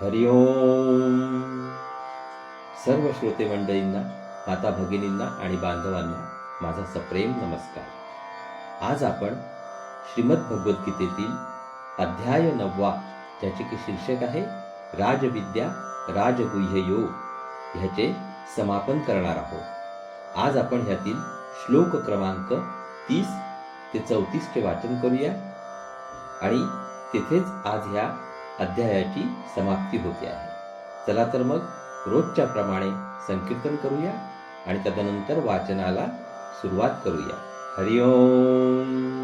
हरिओम सर्व श्रोते मंडळींना माता भगिनींना आणि बांधवांना माझा सप्रेम नमस्कार. आज आपण श्रीमद भगवद्गीतेतील अध्याय नववा ज्याचे की शीर्षक आहे राजविद्या राजगुह्य योग ह्याचे समापन करणार आहोत. आज आपण ह्यातील श्लोक क्रमांक तीस ते चौतीसचे वाचन करूया. आणि तेथेच आज ह्या अध्यायाची समाप्ती होते आहे. चला तर मग रोजच्या प्रमाणे संकीर्तन करूया आणि तदनंतर वाचनाला सुरुवात करूया. हरिओम.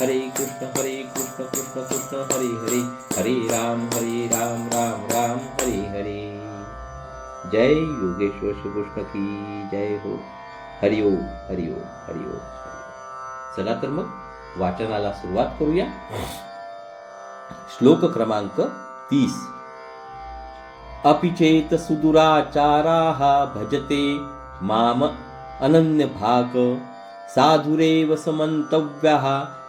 हरे कृष्ण हरे कृष्ण कृष्ण कृष्ण हरे हरे. हरे राम हरे राम राम राम हरे हरे. जय योगेश्वर श्रीकृष्ण की जय हो. हरिओम हरिओम हरिओम चला तर मग वाचनाला सुरुवात करूया. श्लोक क्रमांक तीस. अपि चेत सुदुराचाराः भजते माम अनन्यभाक साधुरेव समन्तव्यः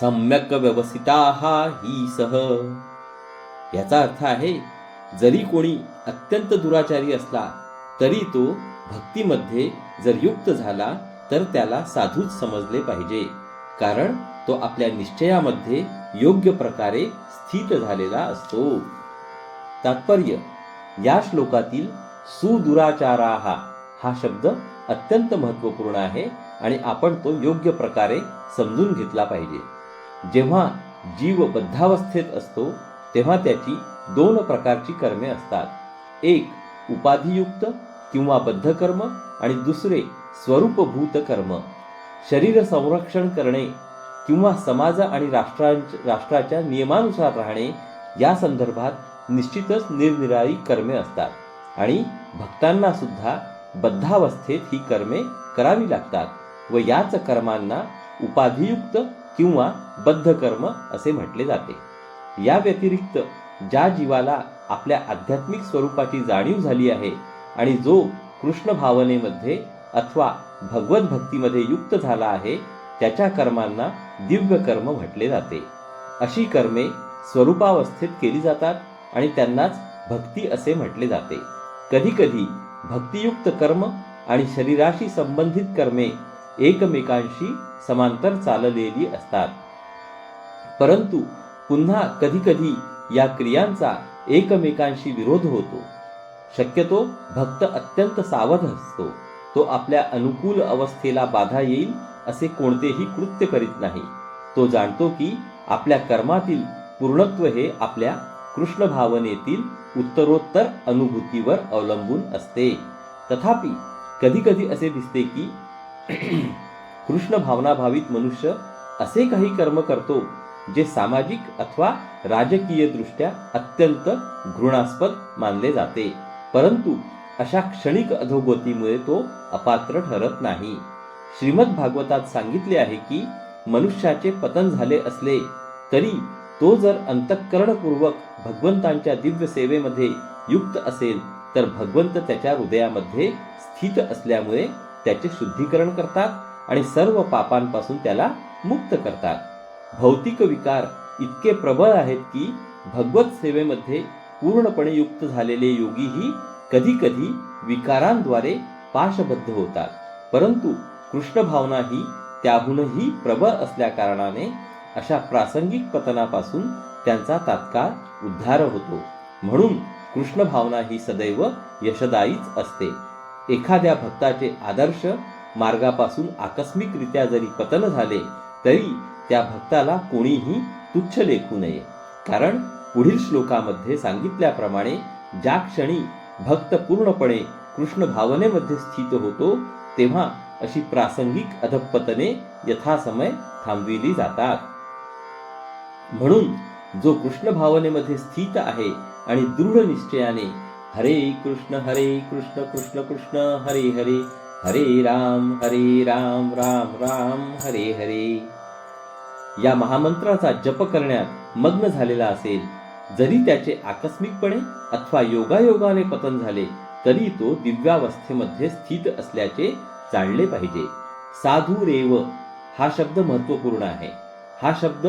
सम्यक व्यवसिताः ही सह याचा अर्थ आहे जरी कोणी अत्यंत दुराचारी असला तरी तो भक्तीमध्ये जर युक्त झाला तर त्याला साधूच समजले पाहिजे. कारण तो आपल्या निश्चयामध्ये योग्य प्रकारे स्थित झालेला असतो. तात्पर्य या श्लोकातील सुदुराचारा हा शब्द अत्यंत महत्त्वपूर्ण आहे आणि आपण तो योग्य प्रकारे समजून घेतला पाहिजे. जेव्हा जीव बद्धावस्थेत असतो तेव्हा त्याची दोन प्रकारची कर्मे असतात. एक उपाधियुक्त किंवा बद्ध कर्म आणि दुसरे स्वरूपभूत कर्म. शरीर संरक्षण करणे किंवा समाज आणि राष्ट्रां राष्ट्राच्या नियमानुसार राहणे या संदर्भात निश्चितच निरनिराळी कर्मे असतात. आणि भक्तांना सुद्धा बद्धावस्थेत ही कर्मे करावी लागतात व याच कर्मांना उपाधियुक्त किंवा बद्ध कर्म असे म्हटले जाते. या व्यतिरिक्त ज्या जीवाला आपल्या आध्यात्मिक स्वरूपाची जाणीव झाली आहे आणि जो कृष्ण भावनेमध्ये अथवा भगवत भक्तीमध्ये युक्त झाला आहे त्याच्या कर्मांना दिव्य कर्म म्हटले जाते. अशी कर्मे स्वरूपावस्थेत केली जातात आणि त्यांनाच भक्ती असे म्हटले जाते. कधीकधी भक्तियुक्त कर्म आणि शरीराशी संबंधित कर्मे एकमेकांशी समांतर चाललेली असतात. परंतु पुन्हा कधीकधी या क्रियांचा एकमेकांशी विरोध होतो. शक्यतो भक्त अत्यंत सावध असतो. तो आपल्या अनुकूल अवस्थेला बाधा येईल असे कोणतेही कृत्य करीत नाही. तो जाणतो की आपल्या कर्मातील पूर्णत्व हे आपल्या कृष्ण भावनेतील उत्तरोत्तर अनुभूतीवर अवलंबून असते. तथापि कधीकधी असे दिसते की कृष्ण भावनाभावित मनुष्य असे काही कर्म करतो जे सामाजिक अथवा राजकीय दृष्ट्या अत्यंत घृणास्पद मानले जाते. परंतु अशा क्षणिक अधोगतीमुळे तो अपात्र ठरत नाही. श्रीमद भागवतात सांगितले आहे की मनुष्याचे पतन झाले असले तरी तो जर अंतःकरणपूर्वक भगवंतांच्या दिव्य सेवेमध्ये युक्त असेल तर भगवंत त्याच्या हृदयामध्ये स्थित असल्यामुळे त्याचे शुद्धीकरण करतात आणि सर्व पापांपासून त्याला मुक्त करतात. भौतिक विकार इतके प्रबळ आहेत की भगवत सेवेमध्ये पूर्णपणे युक्त झालेले योगीही कधी कधी विकारांद्वारे पाशबद्ध होतात. परंतु कृष्ण भावना ही त्याहूनही प्रबळ असल्या कारणाने अशा प्रासंगिक पतनापासून त्यांचा तात्काळ उद्धार होतो. म्हणून कृष्ण भावना ही सदैव यशदायीच असते. एखाद्या भक्ताचे आदर्श मार्गापासून आकस्मिकरित्या जरी पतन झाले तरी त्या भक्ताला कोणीही तुच्छ लेखू नये. कारण पुढील श्लोकामध्ये सांगितल्याप्रमाणे ज्या क्षणी भक्त पूर्णपणे कृष्ण भावनेमध्ये स्थित होतो तेव्हा अशी प्रासंगिक अधपतने यथासमय थांबविली जातात. म्हणून जो कृष्ण भावनेमध्ये स्थित आहे आणि दृढ निश्चयाने हरे कृष्ण हरे कृष्ण कृष्ण कृष्ण हरे हरे हरे राम हरे राम राम राम हरे हरे या महामंत्राचा जप करण्यात मग्न झालेला असेल जरी त्याचे आकस्मिकपणे अथवा योगायोगाने पतन झाले तरी तो दिव्यावस्थेमध्ये स्थित असल्याचे जाणले पाहिजे. साधू रेव हा शब्द महत्त्वपूर्ण आहे. हा शब्द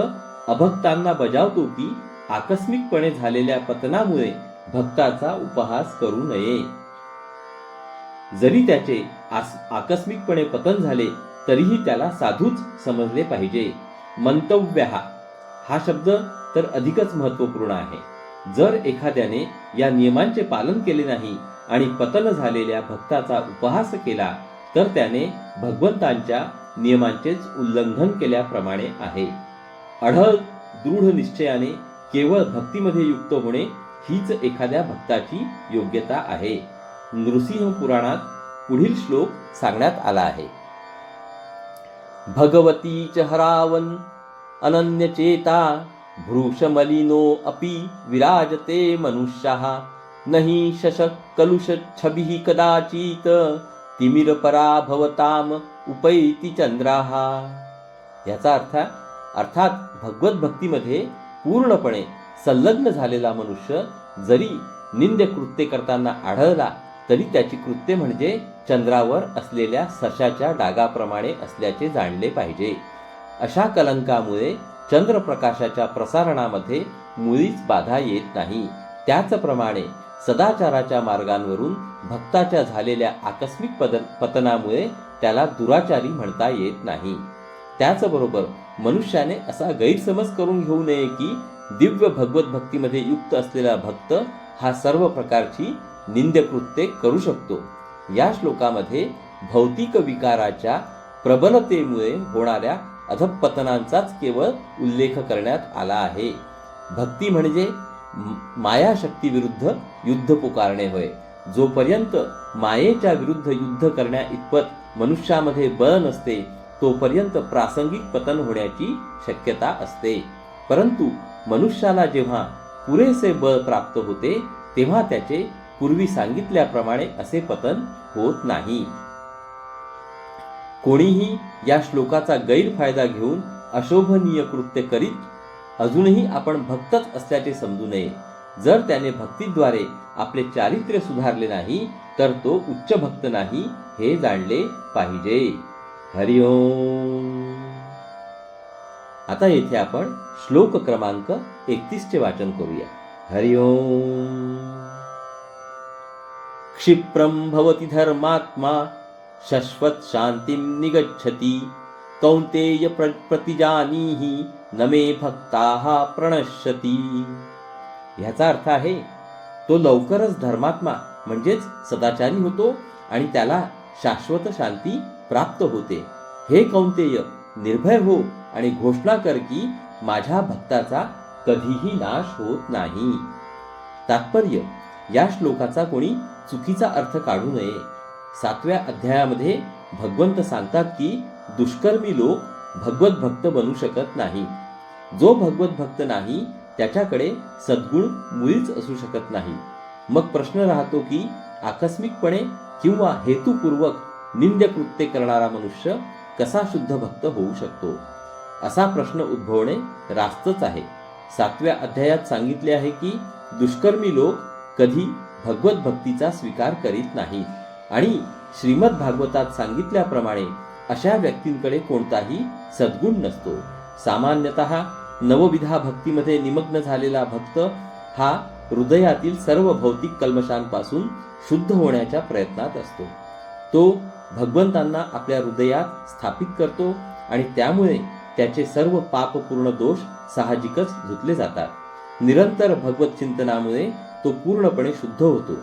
अभक्तांना बजावतो की आकस्मिकपणे झालेल्या पतनामुळे भक्ताचा उपहास करू नये. जरी त्याचे आकस्मिकपणे पतन झाले तरीही त्याला साधूच समजले पाहिजे. मंतव्य. हा शब्द तर अधिकच महत्त्वपूर्ण आहे. जर एखाद्याने या नियमांचे पालन केले नाही आणि पतन झालेल्या भक्ताचा उपहास केला तर त्याने भगवंतांच्या नियमांचेच उल्लंघन केल्याप्रमाणे आहे. अढळ दृढ निश्चयाने केवळ भक्तीमध्ये युक्त होणे हीच एखाद्या भक्ताची योग्यता आहे. नृसिंह पुराणात पुढील श्लोक सांगण्यात आला आहे. भगवती च हरावन अनन्यचेता भ्रूशमलिनो अपि विराजते मनुष्यः। नहि शशक कलुष कदाचित् तिमिरपरा भवताम उपैति चंद्राः याचा अर्थ अर्थात भगवत भक्तीमध्ये पूर्णपणे संलग्न झालेला मनुष्य जरी निंद्य कृत्य करताना आढळला तरी त्याची कृत्य म्हणजे चंद्रावर असलेल्या सशाच्या डागाप्रमाणे असल्याचे जाणले पाहिजे. अशा कलंकामुळे चंद्रप्रकाशाच्या प्रसारणामध्ये मुळीच बाधा येत नाही. त्याचप्रमाणे सदाचाराच्या मार्गांवरून भक्ताच्या झालेल्या आकस्मिक पद पतनामुळे त्याला दुराचारी म्हणता येत नाही. त्याचबरोबर मनुष्याने असा गैरसमज करून घेऊ नये की दिव्य भगवत भक्तीमध्ये युक्त असलेला भक्त हा सर्व प्रकारची निंद्यकृत्य करू शकतो. या श्लोकामध्ये भौतिक विकाराच्या प्रबलतेमुळे होणाऱ्या अधपतनांचाच केवळ उल्लेख करण्यात आला आहे. भक्ती म्हणजे म- मायाशक्ती विरुद्ध युद्ध पुकारणे होय. जोपर्यंत मायेच्या विरुद्ध युद्ध करण्या इतपत मनुष्यामध्ये बळ नसते तोपर्यंत प्रासंगिक पतन होण्याची शक्यता असते. परंतु मनुष्याला जेव्हा पुरेसे बळ प्राप्त होते तेव्हा त्याचे पूर्वी सांगितल्याप्रमाणे असे पतन होत नाही. कोणीही या श्लोकाचा गैरफायदा घेऊन अशोभनीय कृत्य करीत अजूनही आपण भक्तच असल्याचे समजू नये. जर त्याने भक्तीद्वारे आपले चारित्र्य सुधारले नाही तर तो उच्च भक्त नाही हे जाणले पाहिजे. हरिओम आता येथे आपण श्लोक क्रमांक एकतीसचे वाचन करूया. हरिओम क्षिप्रं भवति धर्मात्मा शश्वत शांतीं निगच्छति। कौन्तेय प्र प्रतिजानीहि न मे भक्ताः प्रणश्यती। ह्याचा अर्थ आहे तो लवकरच धर्मात्मा म्हणजेच सदाचारी होतो आणि त्याला शाश्वत शांती प्राप्त होते. हे कौंतेय निर्भय हो आणि घोषणा कर की माझ्या भक्ताचा कधीही नाश होत नाही. तात्पर्य या श्लोकाचा कोणी चुकीचा अर्थ काढू नये. सातव्या अध्यायामध्ये भगवंत सांगतात की दुष्कर्मी लोक भगवत भक्त बनू शकत नाही. जो भगवत भक्त नाही त्याच्याकडे सद्गुण मुळीच असू शकत नाही. मग प्रश्न राहतो की आकस्मिकपणे किंवा हेतुपूर्वक निंद्य कृत्य करणारा मनुष्य कसा शुद्ध भक्त होऊ शकतो? असा प्रश्न उद्भवणे रास्तच आहे. सातव्या अध्यायात सांगितले आहे की दुष्कर्मी लोक कधी भगवत भक्तीचा स्वीकार करीत नाहीत आणि श्रीमद भागवतात सांगितल्याप्रमाणे अशा व्यक्तींकडे कोणताही सद्गुण नसतो. सामान्यतः नवविधा भक्तीमध्ये निमग्न झालेला भक्त हा हृदयातील सर्व भौतिक कल्मशांपासून शुद्ध होण्याच्या प्रयत्नात असतो. तो भगवंतांना आपल्या हृदयात स्थापित करतो आणि त्यामुळे त्याचे सर्व पापपूर्ण दोष साहजिकच धुतले जातात. निरंतर भगवत चिंतनामुळे तो पूर्णपणे शुद्ध होतो.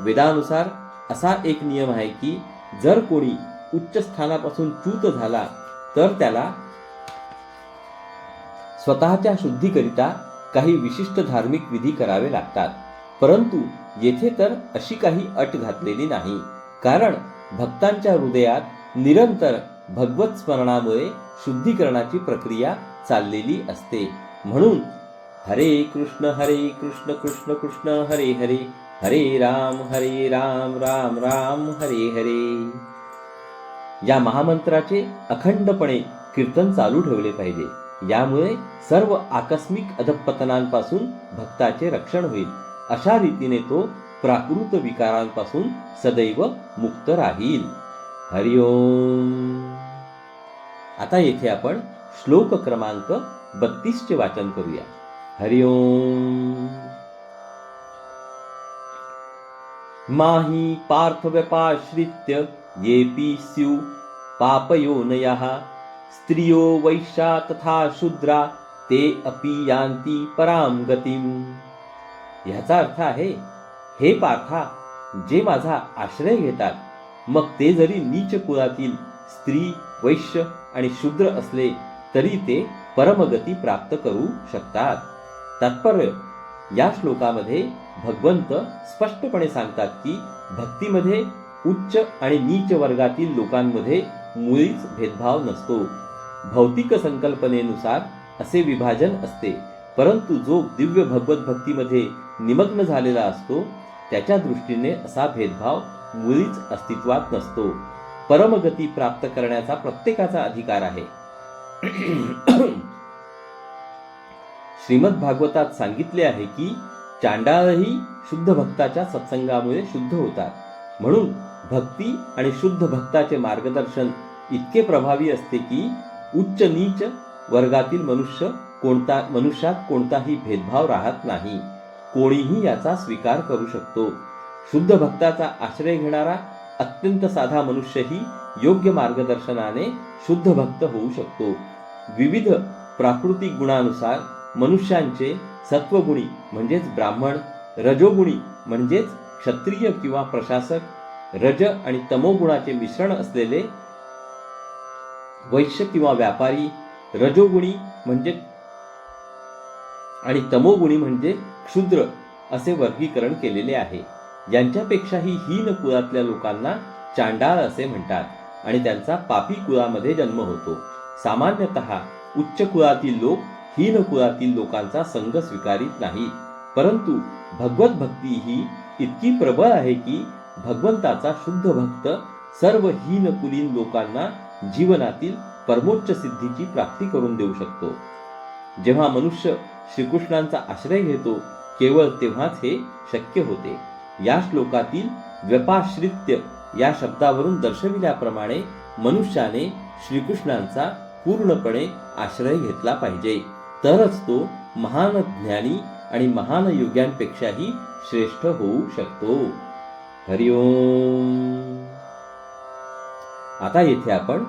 वेदानुसार असा एक नियम आहे की जर कोणी उच्च स्थानापासून च्यूत झाला तर त्याला स्वतःच्या शुद्धीकरिता काही विशिष्ट धार्मिक विधी करावे लागतात. परंतु येथे तर अशी काही अट घातलेली नाही. कारण भक्तांच्या हृदयात निरंतर भगवत स्मरणामुळे शुद्धीकरणाची प्रक्रिया चाललेली असते. म्हणून हरे कृष्ण हरे कृष्ण कृष्ण कृष्ण हरे हरे हरे राम हरे राम राम राम हरे हरे. या महामंत्राचे अखंडपणे कीर्तन चालू ठेवले पाहिजे. यामुळे सर्व आकस्मिक अधपतनांपासून भक्ताचे रक्षण होईल. अशा रीतीने तो प्राकृत विकारांपासून सदैव मुक्त राहील. हरिओम आता येथे आपण श्लोक क्रमांक बत्तीसचे वाचन करूया. हरिओम माही पार्थव्यपाश्रित्य येपि स्यु पापयोनयः स्त्रियो वैश्या तथा शूद्रा ते अपि यान्ति पराम गतिम। ह्याचा अर्थ आहे हे पार्था जे माझा आश्रय घेतात मग ते जरी नीच कुळातील स्त्री वैश्य आणि शूद्र असले तरी ते परमगती प्राप्त करू शकतात। तात्पर्य या श्लोकामध्ये भगवंत स्पष्टपणे सांगतात की भक्तीमध्ये उच्च आणि नीच वर्गातील लोकांमध्ये मुळीच भेदभाव नसतो. भौतिक संकल्पनेनुसार असे विभाजन असते. परंतु जो दिव्य भगवत भक्तीमध्ये निमग्न झालेला असतो त्याच्या दृष्टीने असा भेदभाव मुळीच अस्तित्वात नसतो. परमगती प्राप्त करण्याचा प्रत्येकाचा अधिकार आहे. श्रीमद भागवतात सांगितले आहे की चांडाळही शुद्ध भक्ताच्या सत्संगामुळे शुद्ध होतात. म्हणून भक्ती आणि शुद्ध भक्ताचे मार्गदर्शन इतके प्रभावी असते की उच्च नीच वर्गातील मनुष्य कोणता मनुष्यात कोणताही भेदभाव राहत नाही. कोणीही याचा स्वीकार करू शकतो. शुद्ध भक्ताचा आश्रय घेणारा अत्यंत साधा मनुष्यही योग्य मार्गदर्शनाने शुद्ध भक्त होऊ शकतो. विविध प्राकृतिक गुणानुसार मनुष्यांचे सत्वगुणी म्हणजेच ब्राह्मण रजोगुणी म्हणजेच क्षत्रिय किंवा प्रशासक रज आणि तमोगुणाचे मिश्रण असलेले वैश्य किंवा व्यापारी रजोगुणी म्हणजे आणि तमोगुणी म्हणजे क्षुद्र असे वर्गीकरण केलेले आहे. यांच्यापेक्षाही हीन कुळातल्या लोकांना चांडाळ असे म्हणतात आणि त्यांचा पापी कुळामध्ये जन्म होतो. सामान्यतः उच्च कुळातील लोक हीन कुळातील लोकांचा संघ स्वीकारित नाही. परंतु भगवत भक्ती ही इतकी प्रबळ आहे की भगवंताचा शुद्ध भक्त सर्व हीन कुलीन लोकांना जीवनातील परमोच्च सिद्धीची प्राप्ती करून देऊ शकतो. जेव्हा मनुष्य श्रीकृष्णांचा आश्रय घेतो केवळ तेव्हाच हे शक्य होते. या श्लोकातील व्यपाश्रित्य या शब्दावरून दर्शविल्याप्रमाणे मनुष्याने श्रीकृष्णांचा पूर्णपणे आश्रय घेतला पाहिजे. तरच तो महान ज्ञानी आणि महान योग्यांपेक्षाही श्रेष्ठ होऊ शकतो. हरिओम आता येथे आपण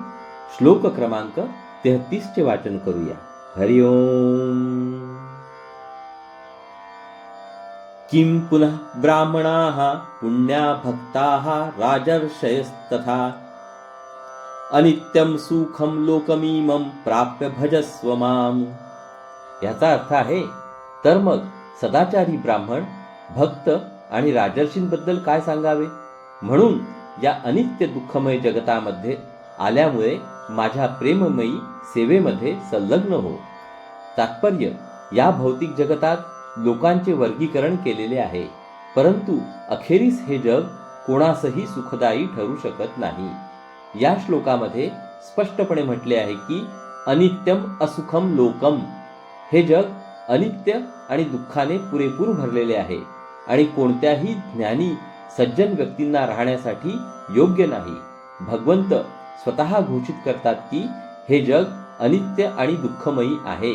श्लोक क्रमांक तेहतीस चे वाचन करूया. हरिओम किं पुनः ब्राह्मणाः पुण्या भक्ताः राजर्षयस्तथा। अनित्यं सुखं लोकमीमं प्राप्य भजस्व माम्। याचा अर्थ आहे तर मग सदाचारी ब्राह्मण भक्त आणि राजर्षींबद्दल काय सांगावे? म्हणून या अनित्य दुःखमय जगतामध्ये आल्यामुळे माझ्या प्रेममयी सेवेमध्ये संलग्न हो. तात्पर्य या भौतिक जगतात लोकांचे वर्गीकरण केलेले आहे परंतु अखेरीस हे जग कोणासही सुखदायी ठरू शकत नाही. या श्लोकामध्ये स्पष्टपणे म्हटले आहे की अनित्यम असुखम लोकम हे जग अनित्य आणि दुःखाने पुरेपूर भरलेले आहे आणि कोणत्याही ज्ञानी सज्जन व्यक्तींना राहण्यासाठी योग्य नाही. भगवंत स्वतः घोषित करतात की हे जग अनित्य आणि दुःखमयी आहे.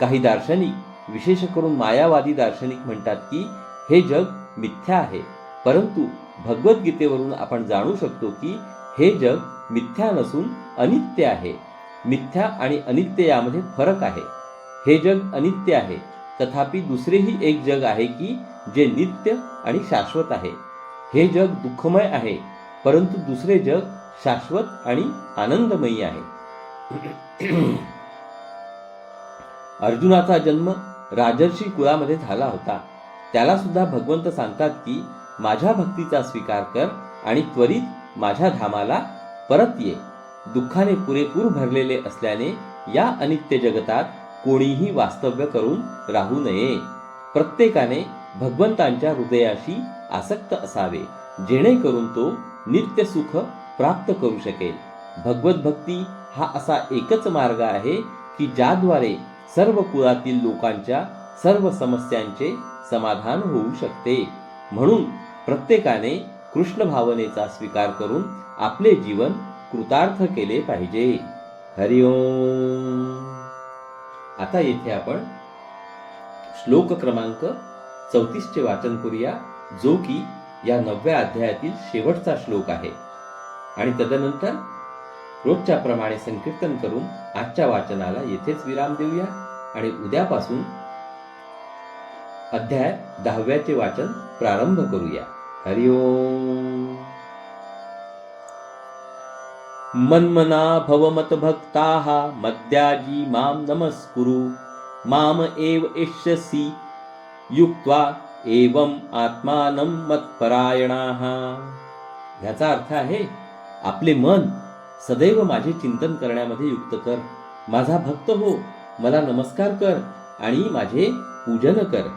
काही दार्शनिक विशेष करून मायावादी दार्शनिक म्हणतात की हे जग मिथ्या आहे. परंतु भगवद्गीतेवरून आपण जाणू शकतो की हे जग मिथ्या नसून अनित्य आहे. मिथ्या आणि अनित्य यामध्ये फरक आहे. हे जग अनित्य आहे. तथापि दुसरेही एक जग आहे की जे नित्य आणि शाश्वत आहे. हे जग दुःखमय आहे परंतु दुसरे जग शाश्वत आणि आनंदमयी आहे. अर्जुनाचा जन्म राजर्षी कुळामध्ये झाला होता. त्याला सुद्धा भगवंत सांगतात की माझ्या भक्तीचा स्वीकार कर आणि त्वरित माझ्या धामाला परत ये. दुःखाने पुरेपूर भरलेले असल्याने या अनित्य जगतात कोणीही वास्तव्य करून राहू नये. प्रत्येकाने भगवंतांच्या हृदयाशी आसक्त असावे जेणेकरून तो नित्य सुख प्राप्त करू शकेल. भगवत भक्ती हा असा एकच मार्ग आहे की ज्याद्वारे सर्व कुळातील लोकांच्या सर्व समस्यांचे समाधान होऊ शकते. म्हणून प्रत्येकाने कृष्ण भावनेचा स्वीकार करून आपले जीवन कृतार्थ केले पाहिजे. हरिओम. आता येथे आपण श्लोक क्रमांक चौतीसचे वाचन करूया जो की या नवव्या अध्यायातील शेवटचा श्लोक आहे. आणि तदनंतर रोजच्या प्रमाणे संकीर्तन करून आजच्या वाचनाला येथेच विराम देऊया. आणि उद्यापासून अध्याय दहाव्याचे वाचन प्रारंभ करूया. हरिओम. मन्मना भवमत भक्ताः मद्याजी मां नमस्कुरु। माम एव इष्यसि युक्त्वा एवम आत्मानं मत्परायणाः। ह्याचा अर्थ आहे आपले मन सदैव माझे चिंतन करण्यामध्ये युक्त कर। माझा भक्त हो मला नमस्कार कर आणि माझे पूजन कर।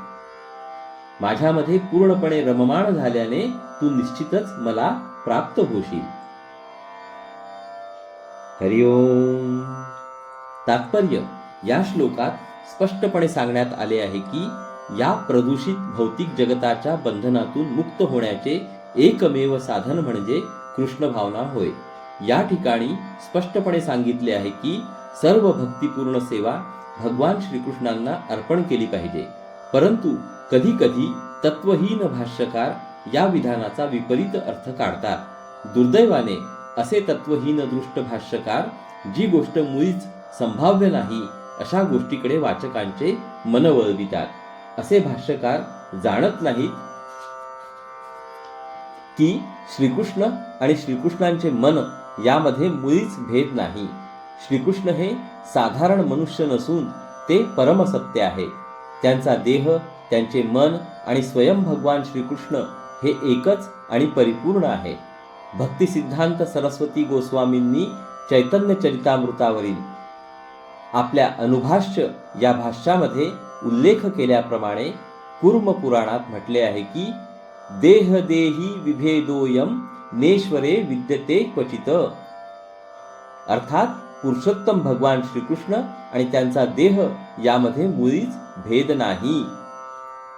माझ्यामध्ये पूर्णपणे रममाण झाल्याने तू निश्चितच मला प्राप्त होशील। हरिओम तात्पर्य या श्लोकात स्पष्टपणे सांगण्यात आले आहे की या प्रदूषित भौतिक जगताच्या बंधनातून मुक्त होण्याचे एकमेव साधन म्हणजे कृष्ण भावना होय. या ठिकाणी स्पष्टपणे सांगितले आहे की सर्व भक्तिपूर्ण सेवा भगवान श्रीकृष्णांना अर्पण केली पाहिजे. परंतु कधी कधी तत्वहीन भाष्यकार या विधानाचा विपरीत अर्थ काढतात. दुर्दैवाने असे तत्वहीन दृष्ट भाष्यकार जी गोष्ट मुळीच संभाव्य नाही अशा गोष्टीकडे वाचकांचे मन वळवितात असे भाष्यकार जाणत नाहीत की श्रीकृष्ण आणि श्रीकृष्णांचे मन यामध्ये मुळीच भेद नाही. श्रीकृष्ण हे साधारण मनुष्य नसून ते परमसत्य आहे. त्यांचा देह त्यांचे मन आणि स्वयं भगवान श्रीकृष्ण हे एकच आणि परिपूर्ण आहे. भक्ती सिद्धांत सरस्वती गोस्वामींनी चैतन्य चरितामृतावरील आपल्या अनुभाष्य या भाष्यामध्ये उल्लेख केल्याप्रमाणे कुर्म पुराणात म्हटले आहे की देह देही विभेदोयम नेश्वरे विद्यते क्वचित. अर्थात पुरुषोत्तम भगवान श्रीकृष्ण आणि त्यांचा देह यामध्ये मुळीच भेद नाही.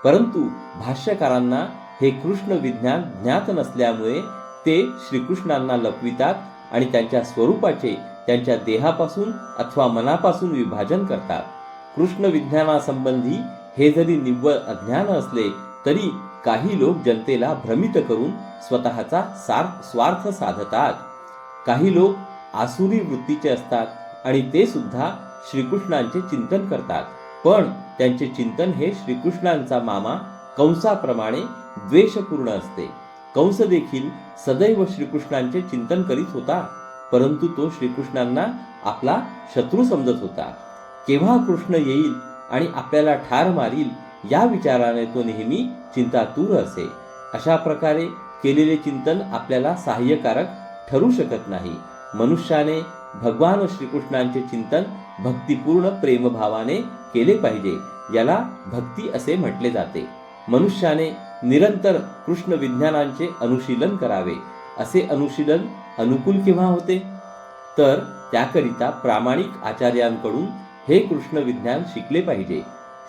परंतु भाष्यकारांना हे कृष्ण विज्ञान ज्ञात नसल्यामुळे ते श्रीकृष्णांना लपवितात आणि त्यांच्या स्वरूपाचे त्यांच्या देहापासून अथवा मनापासून विभाजन करतात. कृष्ण विज्ञानासंबंधी हे जरी निव्वळ अज्ञान असले तरी काही लोक जनतेला भ्रमित करून स्वतःचा सार स्वार्थ साधतात. काही लोक आसुरी वृत्तीचे असतात आणि ते सुद्धा श्रीकृष्णांचे चिंतन करतात. पण त्यांचे चिंतन हे श्रीकृष्णांचा मामा कंसाप्रमाणे द्वेषपूर्ण असते. कंस देखील सदैव श्रीकृष्णांचे चिंतन करीत होता परंतु तो श्रीकृष्णांना आपला शत्रू समजत होता. केव्हा कृष्ण येईल आणि आपल्याला ठार मारील या विचाराने तो नेहमी चिंतातूर असे. अशा प्रकारे केलेले चिंतन आपल्याला सहाय्यकारक ठरू शकत नाही. मनुष्याने भगवान श्रीकृष्णांचे चिंतन भक्तिपूर्ण प्रेमभावाने केले पाहिजे याला भक्ती असे म्हटले जाते. मनुष्याने निरंतर कृष्ण विज्ञानांचे अनुशीलन करावे. असे अनुशीलन अनुकूल केव्हा होते? तर त्याकरिता प्रामाणिक आचार्यांकडून हे कृष्ण विज्ञान शिकले पाहिजे.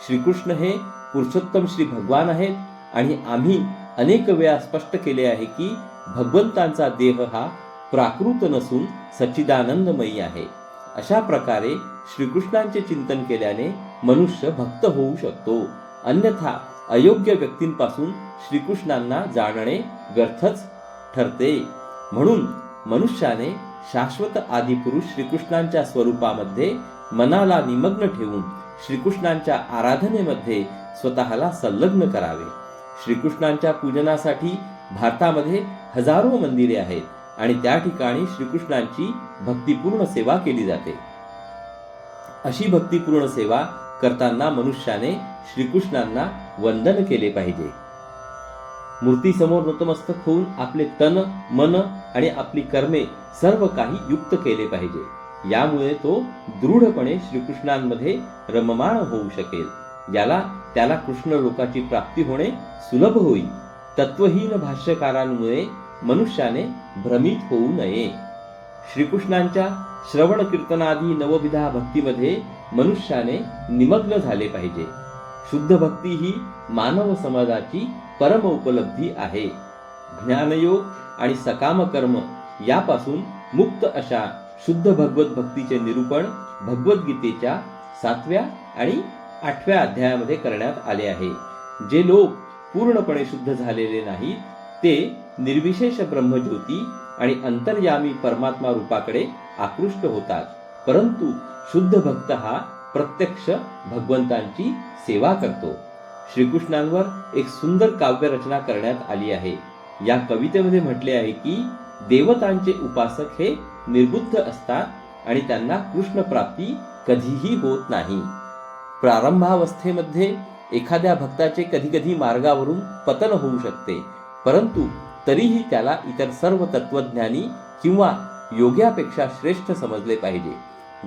श्रीकृष्ण हे पुरुषोत्तम श्री भगवान आहेत आणि आम्ही अनेक वेळा स्पष्ट केले आहे की भगवंतांचा देह हा प्राकृत नसून सच्चिदानंदमयी आहे. अशा प्रकारे श्रीकृष्णांचे चिंतन केल्याने मनुष्य भक्त होऊ शकतो. अन्यथा अयोग्य व्यक्तींपासून श्रीकृष्णांना जाणणे व्यर्थच ठरते. म्हणून मनुष्याने शाश्वत आदिपुरुष श्रीकृष्णांच्या स्वरूपामध्ये मनाला निमग्न ठेवून श्रीकृष्णांच्या आराधनेमध्ये स्वतःला संलग्न करावे. श्रीकृष्णांच्या पूजनासाठी भारतामध्ये हजारो मंदिरे आहेत आणि त्या ठिकाणी श्रीकृष्णांची भक्तिपूर्ण सेवा केली जाते. अशी भक्तिपूर्ण सेवा करताना मनुष्याने श्रीकृष्णांना वंदन केले पाहिजे. मूर्तीसमोर नतमस्तक होऊन आपले तन मन आणि आपली कर्मे सर्व काही युक्त केले पाहिजे. यामुळे तो दृढपणे श्रीकृष्णांमध्ये रममाण होऊ शकेल. याला त्याला कृष्ण लोकाची प्राप्ती होणे सुलभ होईल. तत्वहीन भाष्यकारांमुळे मनुष्याने भ्रमित होऊ नये. श्रीकृष्णांच्या श्रवण कीर्तनादी नवविधा भक्तीमध्ये मनुष्याने निमग्न झाले पाहिजे. शुद्ध भक्ती ही मानव समाजाची परम उपलब्धी आहे. ज्ञानयोग आणि सकाम कर्म यापासून मुक्त अशा शुद्ध भगवत भक्तीचे निरूपण भगवद्गीतेच्या सातव्या आणि आठव्या अध्यायामध्ये करण्यात आले आहे. जे लोक पूर्णपणे शुद्ध झालेले नाहीत ते निर्विशेष ब्रह्मज्योती आणि अंतर्यामी परमात्मा रूपाकडे आकृष्ट होतात. परंतु शुद्ध भक्त हा प्रत्यक्ष भगवंतांची सेवा करतो. श्रीकृष्णांवर एक सुंदर काव्य रचना करण्यात आली आहे. या कवितेमध्ये म्हटले आहे की देवतांचे उपासक हे निर्बुद्ध असतात आणि त्यांना कृष्ण प्राप्ती कधीही होत नाही. प्रारंभावस्थेमध्ये एखाद्या भक्ताचे कधी कधी मार्गावरून पतन होऊ शकते परंतु तरीही त्याला इतर सर्व तत्वज्ञानी किंवा योग्यापेक्षा श्रेष्ठ समजले पाहिजे.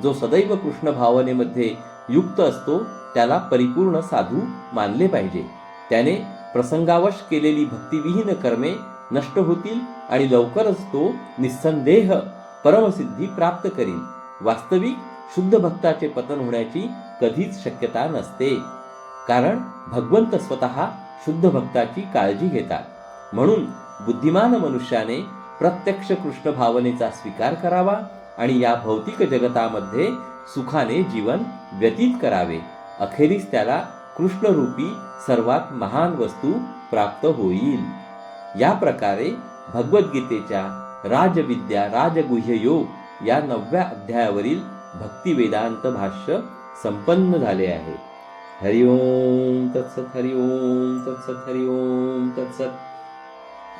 जो सदैव कृष्ण भावनेमध्ये युक्त असतो त्याला परिपूर्ण साधू मानले पाहिजे. त्याने प्रसंगावश केलेली भक्तिविहीन कर्मे नष्ट होतील आणि लवकरच तो निस्संदेह परमसिद्धी प्राप्त करील. वास्तविक शुद्ध भक्ताचे पतन होण्याची कधीच शक्यता नसते. कारण भगवंत स्वतः शुद्ध भक्ताची काळजी घेतात. म्हणून बुद्धिमान मनुष्याने प्रत्यक्ष कृष्ण भावनेचा स्वीकार करावा आणि या भौतिक जगतामध्ये सुखाने जीवन व्यतीत करावे. अखेरीस त्याला कृष्णरूपी सर्वात महान वस्तू प्राप्त होईल. या प्रकारे भगवद्गीतेच्या राजविद्या राजगुह्य योग या नवव्या अध्यायावरील भक्तिवेदांत भाष्य संपन्न झाले आहे. हरि ओम तत्सत हरि ओम तत्सत हरि ओम तत्सत.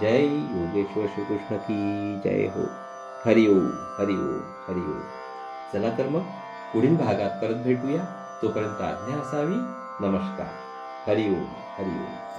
जय योगेश्वर श्रीकृष्ण की जय हो. हरि ओम हरि ओम हरि ओम चला तर मग पुढील भागात परत भेटूया. तोपर्यंत आज्ञा असावी. नमस्कार. हरिओम हरिओम हरि ओम हरि ओम